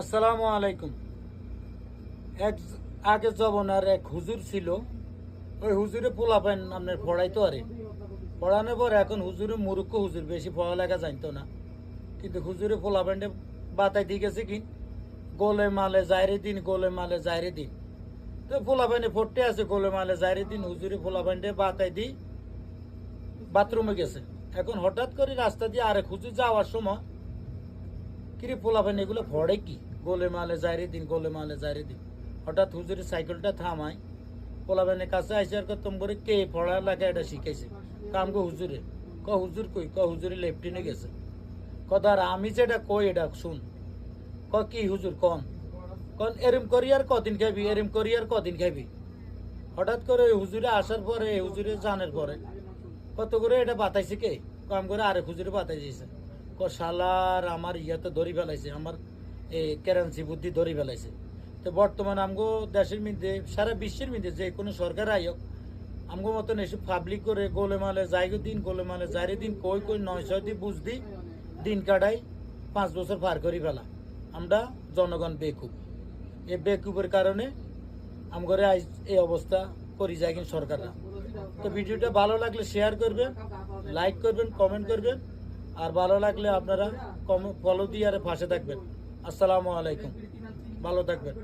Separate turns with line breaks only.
আসসালামু আলাইকুম। এক আগে জবনার এক হুজুর ছিল। ওই হুজুরে পোলাপেন আপনার পড়াইতো আরে। পড়ানোর পর এখন হুজুরে মূর্খ হুজুর, বেশি পড়ালেখা জানতো না। কিন্তু হুজুরে পোলা পোলাপেন্টে বাতাই দিয়ে গেছে কি? গোলে মালে জায়রে দিন, গোলে মালে জায়রে দিন। তো পোলাপেন্টে পড়তে আছে, গোলে মালে জায়রে দিন। হুজুরে পোলা পোলাপেন্টে বাতাই দিই বাথরুমে গেছে। এখন হঠাৎ করে রাস্তা দিয়ে আরেক হুজুর যাওয়ার সময় কিরে পোলাপেন এগুলো ভরে কি? গোলে মালে যাইরে দিন, গোলে মালে যাইরে দিন। হঠাৎ হুজুরের সাইকেলটা থামায়। পোলাপেনের কাছে আইসে আর কতম করে কে পড়া লেখা এটা শিখাইছে? কাম গো হুজুরে। ক হুজুর কই? ক হুজুরে লেফটিনে গেছে। কথা আর আমি যেটা কই এটা শুন। ক কি হুজুর কন কন এরম করি আর কদিন খাবি এরম করি আর কদিন খাবি হঠাৎ করে ওই হুজুরে আসার পরে হুজুরে জানের পরে, কত করে এটা বাতাইছে কে? কাম করে আরেক হুজুরে বাতাই দিয়েছে। ক শালার আমার ইয়াতে ধরি ফেলাইছে, আমার এই কারেন্সি বুদ্ধি ধরি ফেলাইছে। তো বর্তমানে আমগো দেশের মধ্যে, সারা বিশ্বের মধ্যে যে কোনো সরকার আয়োগ আমগো মতন এসব পাবলিক করে গোলেমালে যাইগো দিন গোলেমালে যাইরে দিন, কই কই, নয় ছয় দিন বুঝদি দিন কাটাই, পাঁচ বছর পার করি ফেলা। আমরা জনগণ বেকুব। এই বেকুবের কারণে আমগরে আজ এই অবস্থা করি যায় কিন্তু সরকাররা। তো ভিডিওটা ভালো লাগলে শেয়ার করবেন লাইক করবেন কমেন্ট করবেন। আর ভালো লাগলে আপনারা ফলো দিয়ে আর পাশে থাকবেন। আসসালামু আলাইকুম। ভালো থাকবেন।